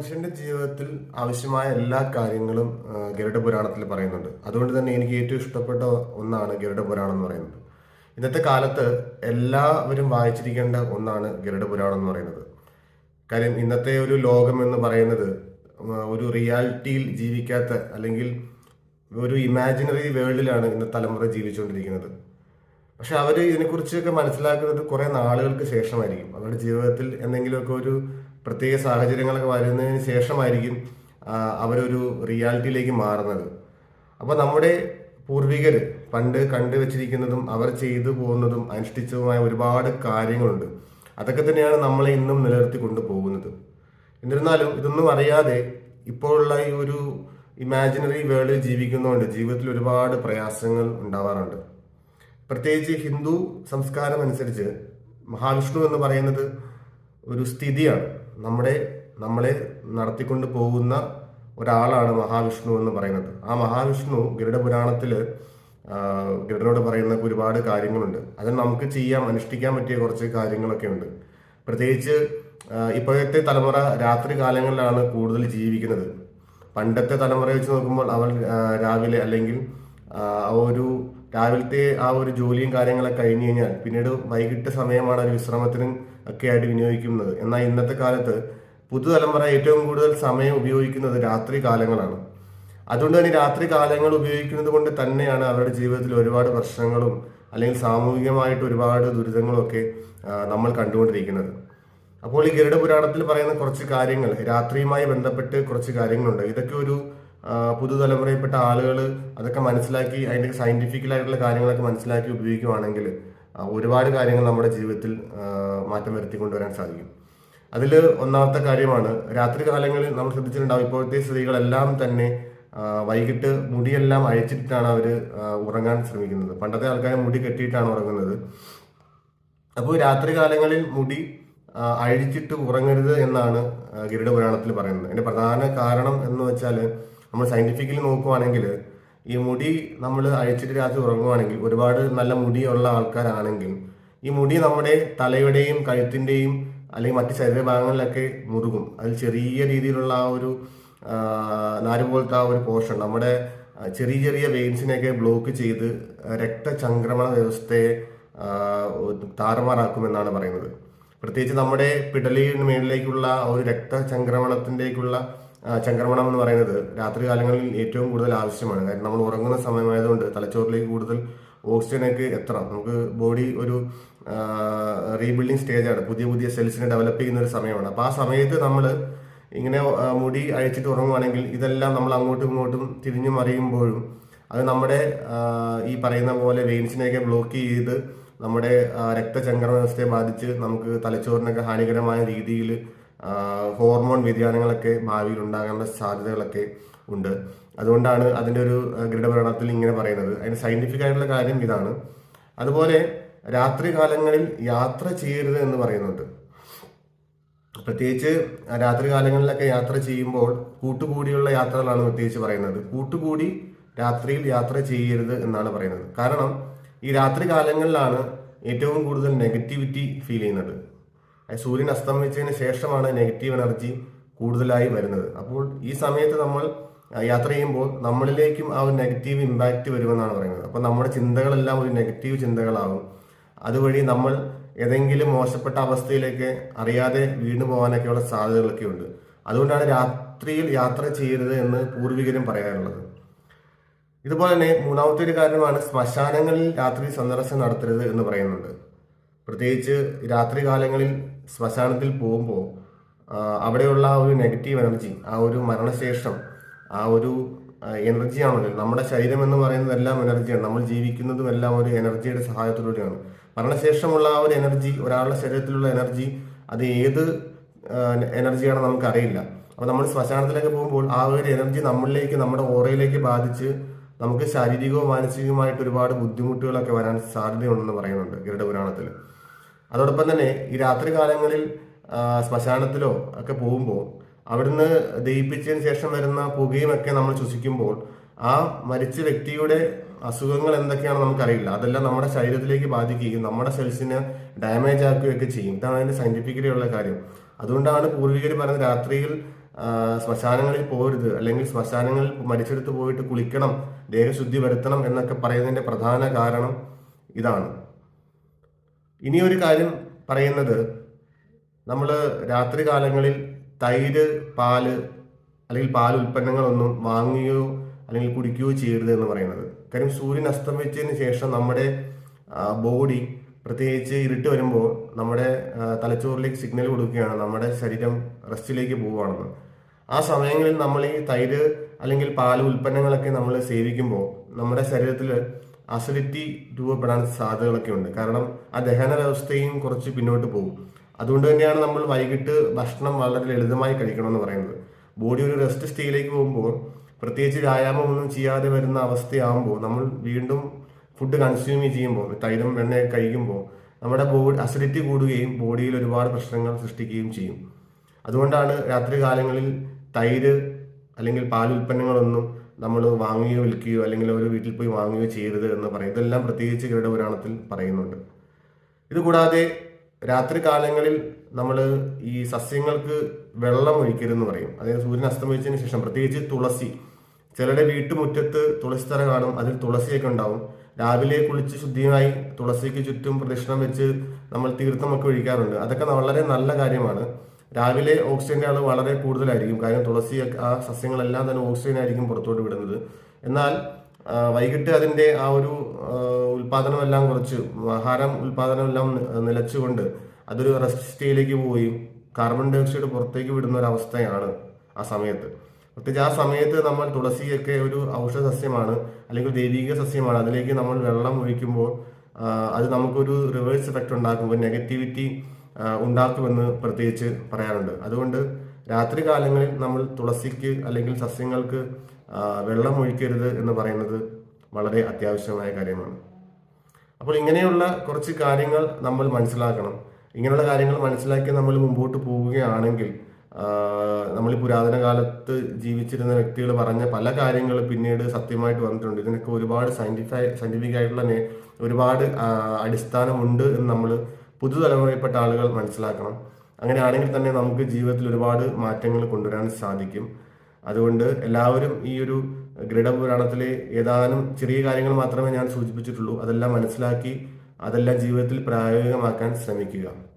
മനുഷ്യന്റെ ജീവിതത്തിൽ ആവശ്യമായ എല്ലാ കാര്യങ്ങളും ഗരുഡ പുരാണത്തിൽ പറയുന്നുണ്ട്. അതുകൊണ്ട് തന്നെ എനിക്ക് ഏറ്റവും ഇഷ്ടപ്പെട്ട ഒന്നാണ് ഗരുഡ പുരാണം എന്ന് പറയുന്നത്. ഇന്നത്തെ കാലത്ത് എല്ലാവരും വായിച്ചിരിക്കേണ്ട ഒന്നാണ് ഗരുഡ പുരാണം എന്ന് പറയുന്നത്. കാര്യം ഇന്നത്തെ ഒരു ലോകം എന്ന് പറയുന്നത് ഒരു റിയാലിറ്റിയിൽ ജീവിക്കാത്ത അല്ലെങ്കിൽ ഒരു ഇമാജിനറി വേൾഡിലാണ് ഇന്ന് തലമുറ ജീവിച്ചുകൊണ്ടിരിക്കുന്നത്. പക്ഷെ അവർ ഇതിനെക്കുറിച്ചൊക്കെ മനസ്സിലാക്കുന്നത് കുറേ നാളുകൾക്ക് ശേഷമായിരിക്കും. അവരുടെ ജീവിതത്തിൽ എന്തെങ്കിലുമൊക്കെ ഒരു പ്രത്യേക സാഹചര്യങ്ങളൊക്കെ വരുന്നതിന് ശേഷമായിരിക്കും അവരൊരു റിയാലിറ്റിയിലേക്ക് മാറുന്നത്. അപ്പോൾ നമ്മുടെ പൂർവികർ പണ്ട് കണ്ടുവച്ചിരിക്കുന്നതും അവർ ചെയ്തു പോകുന്നതും അനുഷ്ഠിച്ചതുമായ ഒരുപാട് കാര്യങ്ങളുണ്ട്. അതൊക്കെ തന്നെയാണ് നമ്മളെ ഇന്നും നിലനിർത്തി കൊണ്ടുപോകുന്നത്. എന്നിരുന്നാലും ഇതൊന്നും അറിയാതെ ഇപ്പോഴുള്ള ഈ ഒരു ഇമാജിനറി വേൾഡിൽ ജീവിക്കുന്നതുകൊണ്ട് ജീവിതത്തിൽ ഒരുപാട് പ്രയാസങ്ങൾ ഉണ്ടാവാറുണ്ട്. പ്രത്യേകിച്ച് ഹിന്ദു സംസ്കാരം അനുസരിച്ച് മഹാവിഷ്ണു എന്ന് പറയുന്നത് ഒരു സ്ഥിതിയാണ്. നമ്മുടെ നമ്മളെ നടത്തിക്കൊണ്ട് പോകുന്ന ഒരാളാണ് മഹാവിഷ്ണു എന്ന് പറയുന്നത്. ആ മഹാവിഷ്ണു ഗരുഡ പുരാണത്തിൽ ഗരുഡനോട് പറയുന്ന ഒരുപാട് കാര്യങ്ങളുണ്ട്. അത് നമുക്ക് ചെയ്യാൻ അനുഷ്ഠിക്കാൻ പറ്റിയ കുറച്ച് കാര്യങ്ങളൊക്കെ ഉണ്ട്. പ്രത്യേകിച്ച് ഇപ്പോഴത്തെ തലമുറ രാത്രി കാലങ്ങളിലാണ് കൂടുതൽ ജീവിക്കുന്നത്. പണ്ടത്തെ തലമുറ വെച്ച് നോക്കുമ്പോൾ അവൾ രാവിലെ അല്ലെങ്കിൽ ഒരു രാവിലത്തെ ആ ഒരു ജോലിയും കാര്യങ്ങളൊക്കെ കഴിഞ്ഞു കഴിഞ്ഞാൽ പിന്നീട് വൈകിട്ട് സമയമാണ് ഒരു വിശ്രമത്തിനും ഒക്കെ ആയിട്ട് വിനിയോഗിക്കുന്നത്. എന്നാൽ ഇന്നത്തെ കാലത്ത് പുതുതലമുറ ഏറ്റവും കൂടുതൽ സമയം ഉപയോഗിക്കുന്നത് രാത്രി കാലങ്ങളാണ്. അതുകൊണ്ട് തന്നെ രാത്രി കാലങ്ങൾ ഉപയോഗിക്കുന്നത് കൊണ്ട് തന്നെയാണ് അവരുടെ ജീവിതത്തിൽ ഒരുപാട് പ്രശ്നങ്ങളും അല്ലെങ്കിൽ സാമൂഹികമായിട്ട് ഒരുപാട് ദുരിതങ്ങളും ഒക്കെ നമ്മൾ കണ്ടുകൊണ്ടിരിക്കുന്നത്. അപ്പോൾ ഈ ഗരുഡ പുരാണത്തിൽ പറയുന്ന കുറച്ച് കാര്യങ്ങൾ രാത്രിയുമായി ബന്ധപ്പെട്ട് കുറച്ച് കാര്യങ്ങളുണ്ട്. ഇതൊക്കെ ഒരു പുതുതലമുറയിൽപ്പെട്ട ആളുകൾ അതൊക്കെ മനസ്സിലാക്കി അതിന്റെ സയന്റിഫിക്കലായിട്ടുള്ള കാര്യങ്ങളൊക്കെ മനസ്സിലാക്കി ഉപയോഗിക്കുവാണെങ്കിൽ ഒരുപാട് കാര്യങ്ങൾ നമ്മുടെ ജീവിതത്തിൽ മാറ്റം വരുത്തി കൊണ്ടുവരാൻ സാധിക്കും. അതിൽ ഒന്നാമത്തെ കാര്യമാണ് രാത്രി കാലങ്ങളിൽ നമ്മൾ ശ്രദ്ധിച്ചിട്ടുണ്ടാവും ഇപ്പോഴത്തെ സ്ത്രീകളെല്ലാം തന്നെ വൈകിട്ട് മുടിയെല്ലാം അഴിച്ചിട്ടാണ് അവർ ഉറങ്ങാൻ ശ്രമിക്കുന്നത്. പണ്ടത്തെ ആൾക്കാർ മുടി കെട്ടിയിട്ടാണ് ഉറങ്ങുന്നത്. അപ്പോൾ രാത്രി കാലങ്ങളിൽ മുടി അഴിച്ചിട്ട് ഉറങ്ങരുത് എന്നാണ് ഗരുഡ പുരാണത്തിൽ പറയുന്നത്. അതിന്റെ പ്രധാന കാരണം എന്ന് വെച്ചാൽ നമ്മൾ സയന്റിഫിക്കലി നോക്കുവാണെങ്കിൽ ഈ മുടി നമ്മൾ അഴിച്ചിട്ട് രാത്രി ഉറങ്ങുവാണെങ്കിൽ ഒരുപാട് നല്ല മുടിയുള്ള ആൾക്കാരാണെങ്കിൽ ഈ മുടി നമ്മുടെ തലയുടെയും കഴുത്തിന്റെയും അല്ലെങ്കിൽ മറ്റ് ശരീരഭാഗങ്ങളിലൊക്കെ മുറുകും. അതിൽ ചെറിയ രീതിയിലുള്ള ആ ഒരു നാര് പോലത്തെ ആ ഒരു പോർഷൻ നമ്മുടെ ചെറിയ ചെറിയ വെയിൻസിനെയൊക്കെ ബ്ലോക്ക് ചെയ്ത് രക്തചംക്രമണ വ്യവസ്ഥയെ താറുമാറാക്കുമെന്നാണ് പറയുന്നത്. പ്രത്യേകിച്ച് നമ്മുടെ പിടലിന് മേളിലേക്കുള്ള ഒരു രക്തചംക്രമണത്തിന്റെക്കുള്ള ചംക്രമണം എന്ന് പറയുന്നത് രാത്രി കാലങ്ങളിൽ ഏറ്റവും കൂടുതൽ ആവശ്യമാണ്. കാരണം നമ്മൾ ഉറങ്ങുന്ന സമയമായതുകൊണ്ട് തലച്ചോറിലേക്ക് കൂടുതൽ ഓക്സിജനൊക്കെ എത്തണം. നമുക്ക് ബോഡി ഒരു റീബിൽഡിങ് സ്റ്റേജാണ് പുതിയ പുതിയ സെൽസിനെ ഡെവലപ്പ് ചെയ്യുന്ന ഒരു സമയമാണ്. അപ്പോൾ ആ സമയത്ത് നമ്മൾ ഇങ്ങനെ മുടി അഴിച്ചിട്ട് ഉറങ്ങുവാണെങ്കിൽ ഇതെല്ലാം നമ്മൾ അങ്ങോട്ടും ഇങ്ങോട്ടും തിരിഞ്ഞു മറിയുമ്പോഴും അത് നമ്മുടെ ഈ പറയുന്ന പോലെ വെയിൻസിനെയൊക്കെ ബ്ലോക്ക് ചെയ്ത് നമ്മുടെ രക്തചംക്രമ വ്യവസ്ഥയെ ബാധിച്ച് നമുക്ക് തലച്ചോറിനൊക്കെ ഹാനികരമായ രീതിയിൽ ഹോർമോൺ വ്യതിയാനങ്ങളൊക്കെ ഭാവിയിൽ ഉണ്ടാകാനുള്ള സാധ്യതകളൊക്കെ ഉണ്ട്. അതുകൊണ്ടാണ് അതിന്റെ ഒരു ഗൃഢഭരണത്തിൽ ഇങ്ങനെ പറയുന്നത്. അതിന് സയന്റിഫിക് ആയിട്ടുള്ള കാര്യം ഇതാണ്. അതുപോലെ രാത്രി കാലങ്ങളിൽ യാത്ര ചെയ്യരുത് എന്ന് പറയുന്നുണ്ട്. പ്രത്യേകിച്ച് രാത്രി കാലങ്ങളിലൊക്കെ യാത്ര ചെയ്യുമ്പോൾ കൂട്ടുകൂടിയുള്ള യാത്രകളാണ് പ്രത്യേകിച്ച് പറയുന്നത്. കൂട്ടുകൂടി രാത്രിയിൽ യാത്ര ചെയ്യരുത് എന്നാണ് പറയുന്നത്. കാരണം ഈ രാത്രി കാലങ്ങളിലാണ് ഏറ്റവും കൂടുതൽ നെഗറ്റിവിറ്റി ഫീൽ ചെയ്യുന്നത്. സൂര്യൻ അസ്തമിച്ചതിന് ശേഷമാണ് നെഗറ്റീവ് എനർജി കൂടുതലായി വരുന്നത്. അപ്പോൾ ഈ സമയത്ത് നമ്മൾ യാത്ര ചെയ്യുമ്പോൾ നമ്മളിലേക്കും ആ ഒരു നെഗറ്റീവ് ഇമ്പാക്റ്റ് വരുമെന്നാണ് പറയുന്നത്. അപ്പോൾ നമ്മുടെ ചിന്തകളെല്ലാം ഒരു നെഗറ്റീവ് ചിന്തകളാകും. അതുവഴി നമ്മൾ ഏതെങ്കിലും മോശപ്പെട്ട അവസ്ഥയിലേക്ക് അറിയാതെ വീണു പോകാനൊക്കെയുള്ള സാധ്യതകളൊക്കെ ഉണ്ട് അതുകൊണ്ടാണ് രാത്രിയിൽ യാത്ര ചെയ്യരുത് എന്ന് പൂർവികരും പറയാറുള്ളത്. ഇതുപോലെ തന്നെ മൂന്നാമത്തെ ഒരു കാര്യമാണ് ശ്മശാനങ്ങളിൽ രാത്രി സന്ദർശനം നടത്തരുത് എന്ന് പറയുന്നുണ്ട്. പ്രത്യേകിച്ച് രാത്രി കാലങ്ങളിൽ ശ്മശാനത്തിൽ പോകുമ്പോൾ അവിടെയുള്ള ആ ഒരു നെഗറ്റീവ് എനർജി ആ ഒരു മരണശേഷം ആ ഒരു എനർജിയാണല്ലോ നമ്മുടെ ശരീരം എന്ന് പറയുന്നത് എല്ലാം എനർജിയാണ് നമ്മൾ ജീവിക്കുന്നതും എല്ലാം ഒരു എനർജിയുടെ സഹായത്തിലൂടെയാണ് മരണശേഷമുള്ള ആ ഒരു എനർജി ഒരാളുടെ ശരീരത്തിലുള്ള എനർജി അത് ഏത് എനർജിയാണെന്ന് നമുക്കറിയില്ല. അപ്പോൾ നമ്മൾ ശ്മശാനത്തിലേക്ക് പോകുമ്പോൾ ആ ഒരു എനർജി നമ്മളിലേക്ക് നമ്മുടെ ഓറയിലേക്ക് ബാധിച്ച് നമുക്ക് ശാരീരികവും മാനസികവുമായിട്ട് ഒരുപാട് ബുദ്ധിമുട്ടുകളൊക്കെ വരാൻ സാധ്യതയുണ്ടെന്ന് പറയുന്നുണ്ട് ഗരുഡ പുരാണത്തിൽ അതോടൊപ്പം തന്നെ ഈ രാത്രി കാലങ്ങളിൽ ശ്മശാനത്തിലോ ഒക്കെ പോകുമ്പോൾ അവിടുന്ന് ദഹിപ്പിച്ചതിന് ശേഷം വരുന്ന പുകയും ഒക്കെ നമ്മൾ ശ്വസിക്കുമ്പോൾ ആ മരിച്ച വ്യക്തിയുടെ അസുഖങ്ങൾ എന്തൊക്കെയാണെന്ന് നമുക്കറിയില്ല. അതെല്ലാം നമ്മുടെ ശരീരത്തിലേക്ക് ബാധിക്കുകയും നമ്മുടെ സെൽസിനെ ഡാമേജ് ആക്കുകയൊക്കെ ചെയ്യും. ഇതാണ് അതിന്റെ സയന്റിഫിക്കലി ഉള്ള കാര്യം. അതുകൊണ്ടാണ് പൂർവികർ പറയുന്നത് രാത്രിയിൽ ശ്മശാനങ്ങളിൽ പോകരുത് അല്ലെങ്കിൽ ശ്മശാനങ്ങളിൽ മരിച്ചെടുത്ത് പോയിട്ട് കുളിക്കണം ദേഹശുദ്ധി വരുത്തണം എന്നൊക്കെ പറയുന്നതിന്റെ പ്രധാന കാരണം ഇതാണ്. ഇനി ഒരു കാര്യം പറയുന്നത്. നമ്മൾ രാത്രി കാലങ്ങളിൽ തൈര് പാൽ അല്ലെങ്കിൽ പാൽ ഉൽപ്പന്നങ്ങളൊന്നും വാങ്ങുകയോ അല്ലെങ്കിൽ കുടിക്കുകയോ ചെയ്യരുത് എന്ന് പറയുന്നത്. കാര്യം സൂര്യൻ അസ്തമിച്ചതിന് ശേഷം നമ്മുടെ ബോഡി പ്രത്യേകിച്ച് ഇരുട്ട് വരുമ്പോൾ നമ്മുടെ തലച്ചോറിലേക്ക് സിഗ്നൽ കൊടുക്കുകയാണ് നമ്മുടെ ശരീരം റെസ്റ്റിലേക്ക് പോവുകയാണെന്ന്. ആ സമയങ്ങളിൽ നമ്മൾ ഈ തൈര് അല്ലെങ്കിൽ പാൽ ഉൽപ്പന്നങ്ങളൊക്കെ നമ്മൾ സേവിക്കുമ്പോൾ നമ്മുടെ ശരീരത്തിൽ അസിഡിറ്റി രൂപപ്പെടാൻ സാധ്യതകളൊക്കെ ഉണ്ട്. കാരണം ആ ദഹന വ്യവസ്ഥയും കുറച്ച് പിന്നോട്ട് പോകും. അതുകൊണ്ട് തന്നെയാണ് നമ്മൾ വൈകിട്ട് ഭക്ഷണം വളരെ ലളിതമായി കഴിക്കണമെന്ന് പറയുന്നത്. ബോഡി ഒരു റെസ്റ്റ് സ്റ്റേയിലേക്ക് പോകുമ്പോൾ പ്രത്യേകിച്ച് വ്യായാമം ഒന്നും ചെയ്യാതെ വരുന്ന അവസ്ഥയാകുമ്പോൾ നമ്മൾ വീണ്ടും ഫുഡ് കൺസ്യൂം ചെയ്യുമ്പോൾ തൈരും വെണ്ണയൊക്കെ കഴിക്കുമ്പോൾ നമ്മുടെ ബോഡി അസിഡിറ്റി കൂടുകയും ബോഡിയിൽ ഒരുപാട് പ്രശ്നങ്ങൾ സൃഷ്ടിക്കുകയും ചെയ്യും. അതുകൊണ്ടാണ് രാത്രി കാലങ്ങളിൽ തൈര് അല്ലെങ്കിൽ പാൽ ഉൽപ്പന്നങ്ങളൊന്നും നമ്മൾ വാങ്ങുകയോ വിൽക്കുകയോ അല്ലെങ്കിൽ ഒരു വീട്ടിൽ പോയി വാങ്ങുകയോ ചെയ്യരുത് എന്ന് പറയും. ഇതെല്ലാം പ്രത്യേകിച്ച് ഗരുഡ പുരാണത്തിൽ പറയുന്നുണ്ട്. ഇതുകൂടാതെ രാത്രി കാലങ്ങളിൽ നമ്മൾ ഈ സസ്യങ്ങൾക്ക് വെള്ളം ഒഴിക്കരുതെന്ന് പറയും. അതായത് സൂര്യൻ അസ്തമിച്ചതിന് ശേഷം പ്രത്യേകിച്ച് തുളസി. ചിലരുടെ വീട്ടുമുറ്റത്ത് തുളസി തറ കാണും. അതിൽ തുളസിയൊക്കെ ഉണ്ടാവും. രാവിലെ കുളിച്ച് ശുദ്ധിയായി തുളസിക്ക് ചുറ്റും പ്രദക്ഷിണം വെച്ച് നമ്മൾ തീർത്ഥമൊക്കെ ഒഴിക്കാറുണ്ട്. അതൊക്കെ വളരെ നല്ല കാര്യമാണ്. രാവിലെ ഓക്സിജന്റെ അളവ് വളരെ കൂടുതലായിരിക്കും. കാരണം തുളസി ആ സസ്യങ്ങളെല്ലാം തന്നെ ഓക്സിജൻ ആയിരിക്കും പുറത്തോട്ട് വിടുന്നത്. എന്നാൽ വൈകിട്ട് അതിന്റെ ആ ഒരു ഉൽപാദനമെല്ലാം കുറച്ച് ആഹാരം ഉൽപാദനമെല്ലാം നിലച്ചുകൊണ്ട് അതൊരു റെസ്റ്റ് സ്റ്റേയിലേക്ക് പോയി കാർബൺ ഡൈ ഓക്സൈഡ് പുറത്തേക്ക് വിടുന്ന ഒരു അവസ്ഥയാണ് ആ സമയത്ത്. പ്രത്യേകിച്ച് ആ സമയത്ത് നമ്മൾ തുളസിയൊക്കെ ഒരു ഔഷധ സസ്യമാണ് അല്ലെങ്കിൽ ദൈവിക സസ്യമാണ്. അതിലേക്ക് നമ്മൾ വെള്ളം ഒഴിക്കുമ്പോൾ അത് നമുക്കൊരു റിവേഴ്സ് എഫക്റ്റ് ഉണ്ടാക്കും ഒരു നെഗറ്റിവിറ്റി ഉണ്ടാക്കുമെന്ന് പ്രത്യേകിച്ച് പറയാറുണ്ട്. അതുകൊണ്ട് രാത്രി കാലങ്ങളിൽ നമ്മൾ തുളസിക്ക് അല്ലെങ്കിൽ സസ്യങ്ങൾക്ക് വെള്ളം ഒഴിക്കരുത് എന്ന് പറയുന്നത് വളരെ അത്യാവശ്യമായ കാര്യമാണ്. അപ്പോൾ ഇങ്ങനെയുള്ള കുറച്ച് കാര്യങ്ങൾ നമ്മൾ മനസ്സിലാക്കണം. ഇങ്ങനെയുള്ള കാര്യങ്ങൾ മനസ്സിലാക്കി നമ്മൾ മുമ്പോട്ട് പോവുകയാണെങ്കിൽ നമ്മൾ പുരാതന കാലത്ത് ജീവിച്ചിരുന്ന വ്യക്തികൾ പറഞ്ഞ പല കാര്യങ്ങൾ പിന്നീട് സത്യമായിട്ട് വന്നിട്ടുണ്ട്. ഇതിനൊക്കെ ഒരുപാട് സയന്റിഫൈ സയന്റിഫിക് ആയിട്ടുള്ള ഒരുപാട് അടിസ്ഥാനമുണ്ട് എന്ന് നമ്മൾ പുതുതലമുറയിൽപ്പെട്ട ആളുകൾ മനസ്സിലാക്കണം. അങ്ങനെയാണെങ്കിൽ തന്നെ നമുക്ക് ജീവിതത്തിൽ ഒരുപാട് മാറ്റങ്ങൾ കൊണ്ടുവരാൻ സാധിക്കും. അതുകൊണ്ട് എല്ലാവരും ഈ ഒരു ഗരുഡപുരാണത്തിലെ ഏതാനും ചെറിയ കാര്യങ്ങൾ മാത്രമേ ഞാൻ സൂചിപ്പിച്ചിട്ടുള്ളൂ. അതെല്ലാം മനസ്സിലാക്കി അതെല്ലാം ജീവിതത്തിൽ പ്രായോഗികമാക്കാൻ ശ്രമിക്കുക.